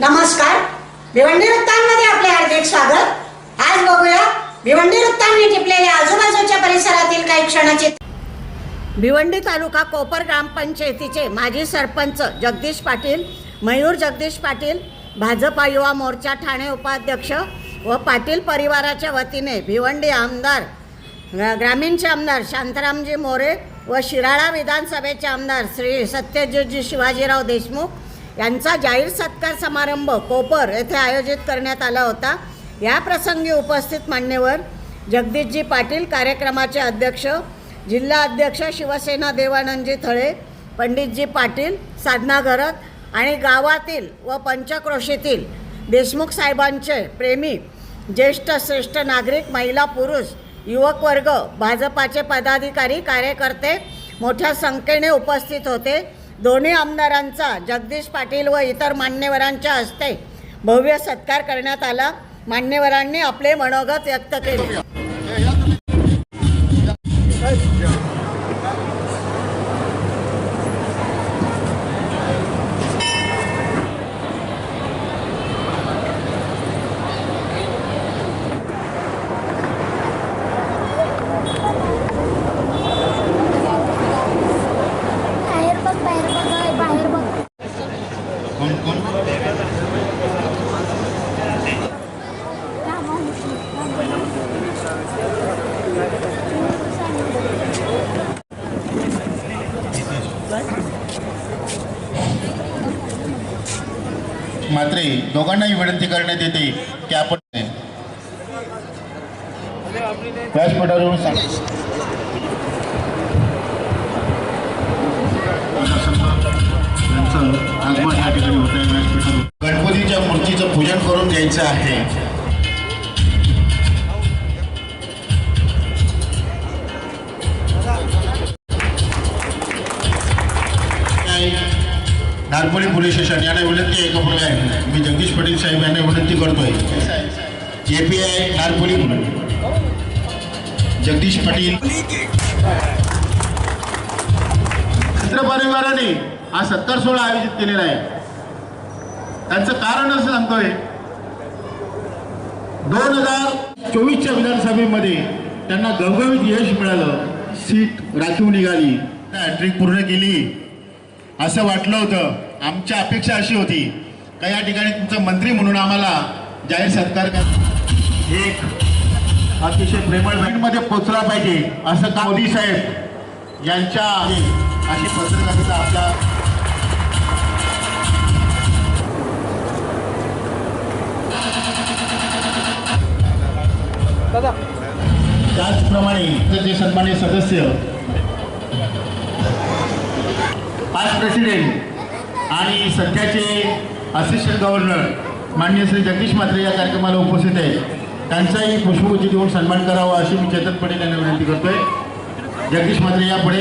नमस्कार. भिवंडी वृत्तांमध्ये आपले हार्दिक स्वागत. आज बघूया भिवंडी वृत्तांनी टिपलेल्या आजूबाजूच्या परिसरातील काही क्षणाचे भिवंडी तालुका कोपर ग्रामपंचायतीचे माजी सरपंच जगदीश पाटील मयूर जगदीश पाटील भाजपा युवा मोर्चा ठाणे उपाध्यक्ष व पाटील परिवाराच्या वतीने भिवंडी आमदार ग्रामीणचे आमदार शांतारामजी मोरे व शिराळा विधानसभेचे आमदार श्री सत्यजितजी शिवाजीराव देशमुख यांचा जाहीर सत्कार समारंभ कोपर येथे आयोजित करण्यात आला होता. या प्रसंगी उपस्थित मान्यवर जगदीशजी पाटील कार्यक्रमाचे अध्यक्ष जिल्हा अध्यक्ष शिवसेना देवानंदजी थळे पंडितजी पाटील साधना घरत आणि गावातील व पंचक्रोशीतील देशमुख साहेबांचे प्रेमी ज्येष्ठ श्रेष्ठ नागरिक महिला पुरुष युवक वर्ग भाजपाचे पदाधिकारी कार्यकर्ते मोठ्या संख्येने उपस्थित होते. दोन्ही आमदारांचा जगदीश पाटील व इतर मान्यवरांच्या हस्ते भव्य सत्कार करण्यात आला. मान्यवरांनी आपले मनोगत व्यक्त केले बाहेर बघ बाहेर बघ बाहेर बघ कोण कोण? मात्र दोघांनाही विनंती करण्यात येते की आपण व्यासपीठावरून सांग करून घ्यायचं आहे. नागपुरी पोलीस स्टेशन यांना विनंती आहे का आहे? मी जगदीश पाटील साहेब यांना विनंती करतोय. J P I Nagpuri Jagdish Patil. मित्र परिवाराने हा सत्कार सोहळा आयोजित केलेला आहे. त्यांचं कारण असं सांगतोय दोन हजार चोवीसच्या विधानसभेमध्ये त्यांना गवगवीत यश मिळालं. सीट राखीव निघाली. हॅट्रिक पूर्ण केली. असं वाटलं होतं. आमच्या अपेक्षा अशी होती का या ठिकाणी तुमचा मंत्री म्हणून आम्हाला जाहीर सत्कार कर एक अतिशय प्रेमळमध्ये पोचला पाहिजे असं का मोदी साहेब यांच्या अशी पत्रकारिता आपल्या त्याचप्रमाणे जे सन्मान्य सदस्य पाच प्रेसिडेंट आणि सध्याचे असिस्टंट गव्हर्नर माननीय श्री जगदीश म्हात्रे या कार्यक्रमाला उपस्थित आहेत. त्यांचाही पुष्पगुच्छ देऊन सन्मान करावा अशी मी चेतन पटेल यांना विनंती करतोय. जगदीश म्हात्रे या पुढे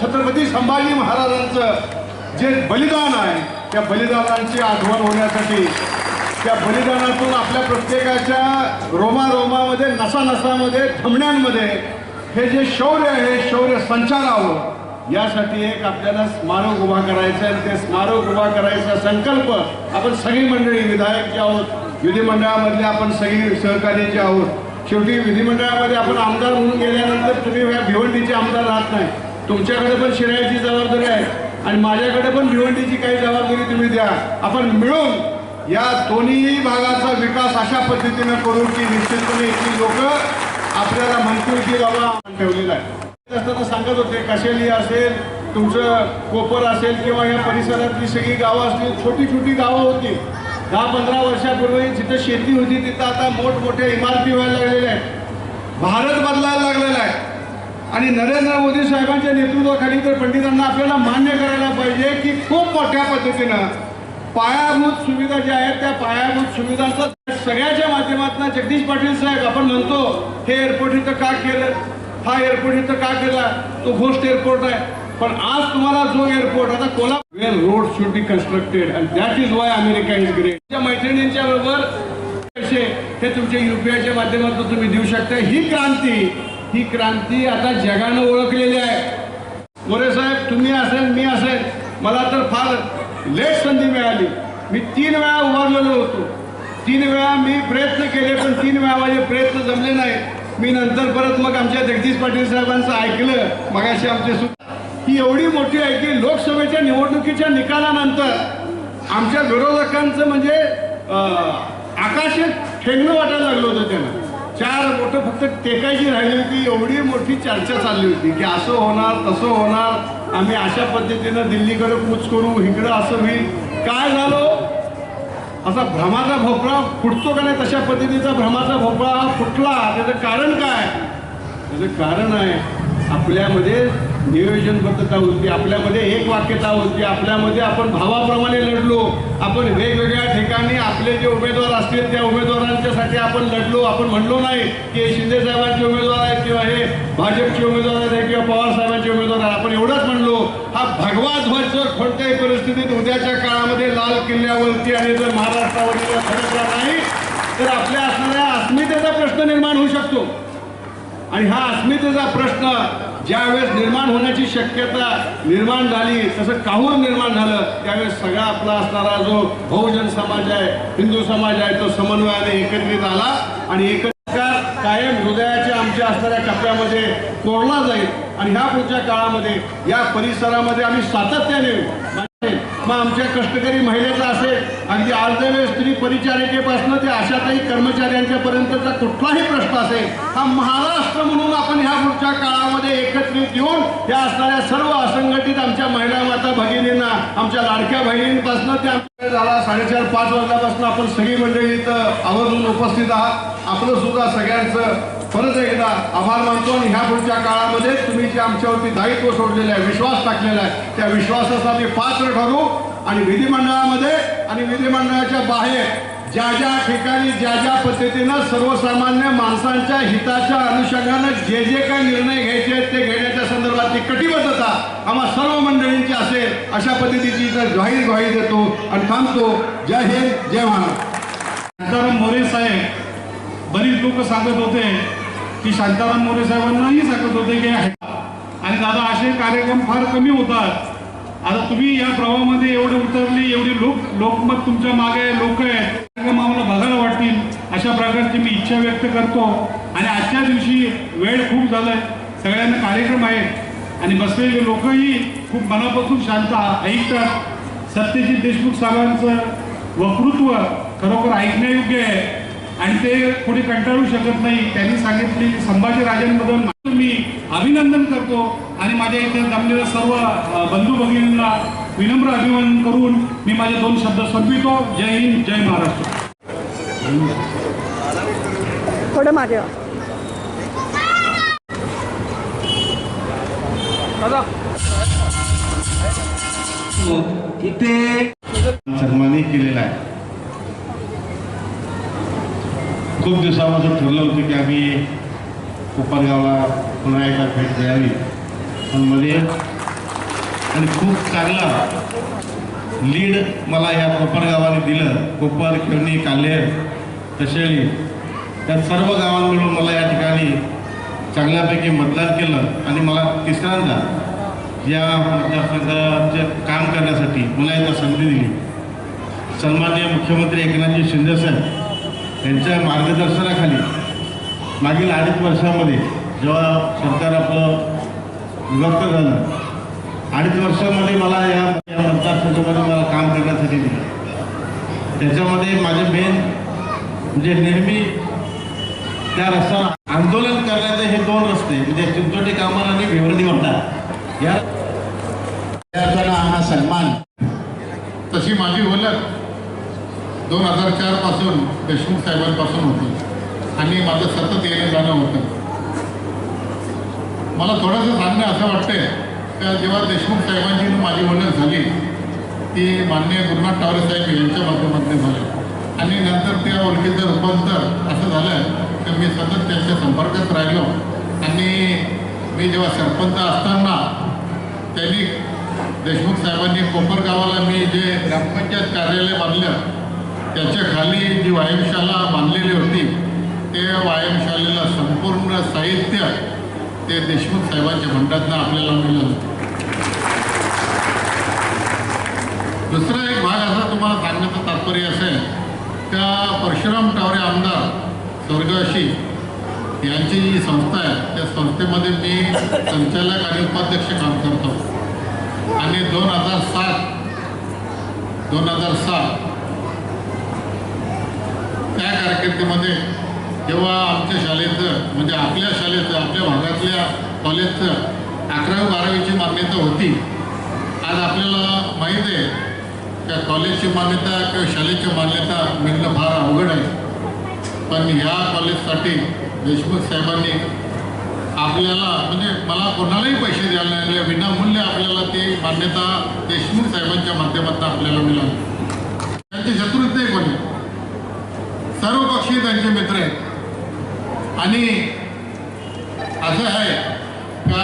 छत्रपती संभाजी महाराजांचं जे बलिदान आहे त्या बलिदानांची आठवण होण्यासाठी त्या बलिदानातून आपल्या प्रत्येकाच्या रोमारोमामध्ये नसानसामध्ये धमण्यांमध्ये हे जे शौर्य आहे हे शौर्य संचारावं यासाठी एक आपल्याला स्मारक उभा करायचं आहे. ते स्मारक उभा करायचा संकल्प आपण सगळी मंडळी विधायक जे आहोत विधिमंडळामधले आपण सगळी सहकारी जे आहोत. शेवटी विधिमंडळामध्ये आपण आमदार म्हणून गेल्यानंतर तुम्ही या भिवंडीचे आमदार राहत नाही. तुमच्याकडे पण शिरायची जबाबदारी आहे आणि माझ्याकडे पण भिवंडीची काही जबाबदारी तुम्ही द्या. आपण मिळून या दोन्ही भागाचा विकास अशा पद्धतीनं करू की निश्चितपणे इथली लोक आपल्याला म्हणतील की बाबा ठेवलेला आहे. असताना सांगत होते कशेली असेल तुमचं कोपर असेल किंवा या परिसरातली सगळी गावं असतील छोटी छोटी गावं होती. दहा पंधरा वर्षापूर्वी जिथं शेती होती तिथं आता मोठमोठ्या इमारती व्हायला लागलेल्या आहेत. भारत बदलायला लागलेला आहे. आणि नरेंद्र मोदी साहेबांच्या नेतृत्वाखाली तर पंडितांना आपल्याला मान्य करायला पाहिजे की खूप मोठ्या पद्धतीनं पायाभूत सुविधा ज्या आहेत त्या पायाभूत सुविधांचा सगळ्याच्या माध्यमातून जगदीश पाटील साहेब आपण म्हणतो हे एअरपोर्ट इथं का केलं? हा एअरपोर्ट इथं का केला? तो घोस्ट एअरपोर्ट आहे. पण आज तुम्हाला जो एअरपोर्ट आता Kolhapur well road should be constructed and that is why America is great तुमच्या मैत्रिणींच्या बरोबर पैसे हे तुमच्या युपीआयच्या माध्यमातून तुम्ही देऊ शकता. ही क्रांती ही क्रांती आता जगानं ओळखलेली आहे. मोरे साहेब तुम्ही असेल मी असेल मला तर फार लेट संधी मिळाली. मी तीन वेळा उभारलेलो होतो. तीन वेळा मी प्रयत्न केले पण तीन वेळा माझे प्रयत्न जमले नाही मी नंतर परत मग आमच्या जगदीश पाटील साहेबांचं ऐकलं. मगाशी आमचे सुद्धा ही एवढी मोठी आहे की लोकसभेच्या निवडणुकीच्या निकालानंतर आमच्या विरोधकांचं म्हणजे आकाशात ठेंगणं वाटायला लागलं होतं त्यांना. चार बोटं फक्त टेकायची राहिली होती एवढी मोठी चर्चा चालली होती की असं होणार तसं होणार आम्ही अशा पद्धतीनं दिल्लीकडे कूच करू इकडं असं होईल. काय झालं? असा भ्रमाचा भोपळा फुटतो का नाही तशा पद्धतीचा भ्रमाचा भोपळा हा फुटला. त्याचं कारण काय? त्याचं कारण आहे आपल्यामध्ये नियोजनबद्धता होती आपल्यामध्ये एक वाक्यता होती आपल्यामध्ये आपण भावाप्रमाणे लढलो आपण वेगवेगळ्या ठिकाणी आपले जे उमेदवार असतील त्या उमेदवारांच्यासाठी आपण लढलो आपण म्हणलो नाही की हे शिंदेसाहेबांचे उमेदवार आहेत किंवा हे भाजपचे उमेदवार आहेत किंवा पवारसाहेबांचे उमेदवार आहेत. आपण एवढंच म्हणलो हा भगवा ध्वज जर कोणत्याही परिस्थितीत उद्याच्या काळामध्ये लाल किल्ल्यावरती आणि जर महाराष्ट्रावरती जर फरकला नाही तर आपल्या असणाऱ्या अस्मितेचा प्रश्न निर्माण होऊ शकतो. आणि हा अस्मितेचा प्रश्न ज्यावेळेस निर्माण होण्याची शक्यता निर्माण झाली तसं काहूर निर्माण झालं? त्यावेळेस सगळा आपला असणारा जो बहुजन समाज आहे हिंदू समाज आहे तो समन्वयाने एकत्रित आला आणि एकत्र कायम हृदयाच्या आमच्या असणाऱ्या टप्प्यामध्ये कोरला जाईल. आणि ह्या पुढच्या काळामध्ये या परिसरामध्ये आम्ही सातत्याने मग आमच्या कष्टकरी महिलेचा असेल अगदी अर्धवेळ स्त्री परिचारिकेपासून ते आशाताई कर्मचाऱ्यांच्या पर्यंतचा कुठलाही प्रश्न असेल हा महाराष्ट्र म्हणून आपण ह्या पुढच्या काळामध्ये एकत्रित येऊन या असणाऱ्या सर्व असंघटित आमच्या महिला माता भगिनींना आमच्या लाडक्या बहिणींपासून ते आमच्या झाला साडेचार पाच वाजल्यापासून आपण सगळी मंडळी इथं आवर्जून उपस्थित आहात. आपलं सुद्धा सगळ्यांचं परत एकदा आभार मानतो आणि ह्या पुढच्या काळामध्ये तुम्ही जे आमच्यावरती दायित्व सोडलेलं आहे विश्वास टाकलेला आहे त्या विश्वासाचा आम्ही पात्र ठरू. आणि विधिमंडळामध्ये आणि विधिमंडळाच्या बाहेर ज्या ज्या ठिकाणी ज्या ज्या पद्धतीनं सर्वसामान्य माणसांच्या हिताच्या अनुषंगानं जे जे काही निर्णय घ्यायचे आहेत ते घेण्याच्या संदर्भातली कटिबद्धता आम्हा सर्व मंडळींची असेल अशा पद्धतीची इथं ग्वाही ग्वाही देतो आणि थांबतो. जय हिंद जय महाराज शांताराम मोरे साहेब बरीच लोक सांगत होते की शांताराम मोरे साहेबांनाही सांगत होते की आहे. आणि दादा असे कार्यक्रम फार कमी होतात. आता तुम्ही या प्रवाहामध्ये एवढे उतरले एवढे लोक लोकमत तुमच्या मागे लोक आहेत. आम्हाला बघायला वाटतील. अशा प्रकारची मी इच्छा व्यक्त करतो. आणि आजच्या दिवशी वेळ खूप झालाय. सगळ्यांना कार्यक्रम आहेत. आणि बसलेले लोकही खूप मनापासून शांत ऐकतात. सत्यजित देशमुख साहेबांचं वक्तृत्व खरोखर ऐकण्यायोग्य आहे. आणि ते पुढे कंटाळू शकत नाही. त्यांनी सांगितले की संभाजी राजांबद्दल माझं मी अभिनंदन करतो आणि माझ्या इथे जमलेल्या सर्व बंधू भगिनींना विनम्र अभिनंदन करून मी माझे दोन शब्द संपवितो. जय हिंद जय महाराष्ट्र. थोडं मागे इथे सन्मानही केलेला आहे. खूप दिवसापासून ठरलं होतं की आम्ही कोपरगावला पुन्हा एकदा भेट द्यावी. पण मध्ये आणि खूप चांगला लीड मला या कोपरगावाने दिलं. कोपर खेळणी काल्हेर तशेळी त्या सर्व गावांमधून मला या ठिकाणी चांगल्यापैकी मतदान केलं आणि मला तिसऱ्यांदा या मतदारसंघाचे काम करण्यासाठी मला एकदा संधी दिली. सन्माननीय मुख्यमंत्री एकनाथजी शिंदेसाहेब त्यांच्या मार्गदर्शनाखाली मागील अडीच वर्षामध्ये जेव्हा सरकार आपलं विभक्त झालं अडीच वर्षामध्ये मला या या मतदारसंघामध्ये मला काम करण्यासाठी दिलं. त्याच्यामध्ये माझे मेन म्हणजे नेहमी त्या रस्त्यावर आंदोलन करण्याचे हे दोन रस्ते म्हणजे चिंचोटी कामन आणि भिवंडी म्हणतात या हा सन्मान. तशी माझी ओळख. दोन हजार चारपासून देशमुख साहेबांपासून होती. आणि माझं सतत येणं जाणं होतं. मला थोडंसं सांगणं असं वाटतंय का जेव्हा देशमुख साहेबांची माझी ओळख झाली ती माननीय गुरुनाथ टावरे साहेब यांच्या माध्यमातून झाली. आणि नंतर त्या ओळखीचं रूपांतर असं झालं तर मी सतत त्यांच्या संपर्कात राहिलो. आणि मी जेव्हा सरपंच असताना त्यांनी देशमुख साहेबांनी कोपर गावाला मी जे ग्रामपंचायत कार्यालय बांधलं त्याच्याखाली जी व्यायामशाला बांधलेली होती ते व्यायामशालेला संपूर्ण साहित्य ते देशमुख साहेबांच्या भंडातनं आपल्याला मिळालं दुसरा एक भाग असा तुम्हाला सांगण्याचं तात्पर्य असेल त्या परशुराम टावरे आमदार स्वर्गाशी यांची जी संस्था आहे त्या संस्थेमध्ये मी संचालक आणि उपाध्यक्ष काम करतो. आणि दोन हजार सात दोन हजार सात त्या कारकिर्दीमध्ये जेव्हा आमच्या शाळेचं म्हणजे आपल्या शाळेचं आपल्या भागातल्या कॉलेजचं अकरावी बारावीची मान्यता होती. आज आपल्याला माहीत आहे त्या कॉलेजची मान्यता किंवा शाळेची मान्यता मिळणं फार अवघड आहे. पण ह्या कॉलेजसाठी देशमुख साहेबांनी आपल्याला म्हणजे मला कोणालाही पैसे द्यायला नाही विनामूल्य आपल्याला ती मान्यता देशमुख साहेबांच्या माध्यमातून आपल्याला मिळाली. त्यांचे शत्रूच नाही त्यांचे मित्र आहेत. आणि असं आहे का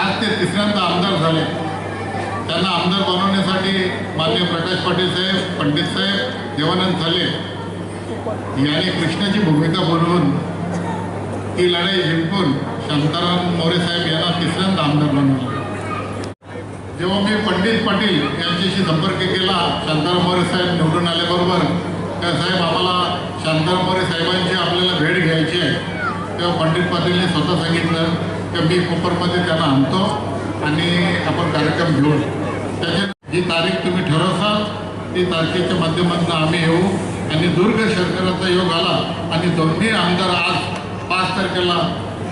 आज ते तिसऱ्यांदा आमदार झाले. त्यांना आमदार बनवण्यासाठी मान्य प्रकाश पाटील साहेब पंडित साहेब देवानंद झाले. यांनी कृष्णाची भूमिका बोलवून ती लढाई जिंकून शांताराम मोरे साहेब यांना तिसऱ्यांदा आमदार बनवलं. जेव्हा मी पंडित पाटील यांच्याशी संपर्क केला शांताराम मोरे साहेब निवडून आल्याबरोबर त्या साहेब आम्हाला शांताराम मोरे साहेबांची आपल्याला भेट घ्यायची आहे. तेव्हा पंडित पाटीलने स्वतः सांगितलं की मी कोपरमध्ये त्यांना आणतो आणि आपण कार्यक्रम घेऊ त्याच्यात जी तारीख तुम्ही ठरवसाल ती तारखेच्या माध्यमातून आम्ही येऊ. आणि दुर्ग शर्कराचा योग आला आणि दोन्ही आमदार आज पाच तारखेला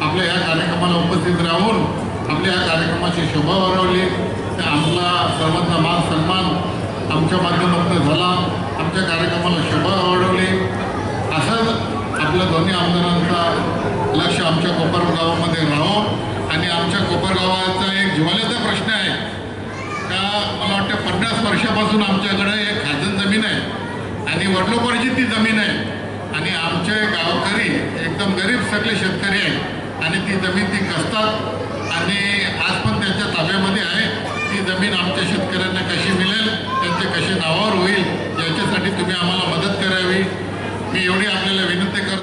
आपल्या ह्या कार्यक्रमाला उपस्थित राहून आपल्या या कार्यक्रमाची शोभा वाढवली. त्या आमला सर्वांचा मान सन्मान आमच्या माध्यमातून झाला. आमच्या कार्यक्रमाला शोभा वाढवली. असंच आपल्या दोन्ही आमदारांचा लक्ष आमच्या कोपर गावामध्ये राहो आणि आमच्या कोपर गावाचा एक जिवाल्याचा प्रश्न आहे. का मला वाटतं पन्नास वर्षापासून आमच्याकडे एक खाजण जमीन आहे आणि वडलोपारची ती जमीन आहे. आणि आमचे गावकरी एकदम गरीब सगळे शेतकरी आहेत आणि ती जमीन ती कसतात आणि आज पण त्यांच्या ताब्यामध्ये आहे. ती जमीन आमच्या शेतकऱ्यांना कशी मिळेल त्यांचे कसे नावावर होईल याच्यासाठी तुम्ही आम्हाला मदत करावी. मी एवढी आपल्याला विनंती करतो.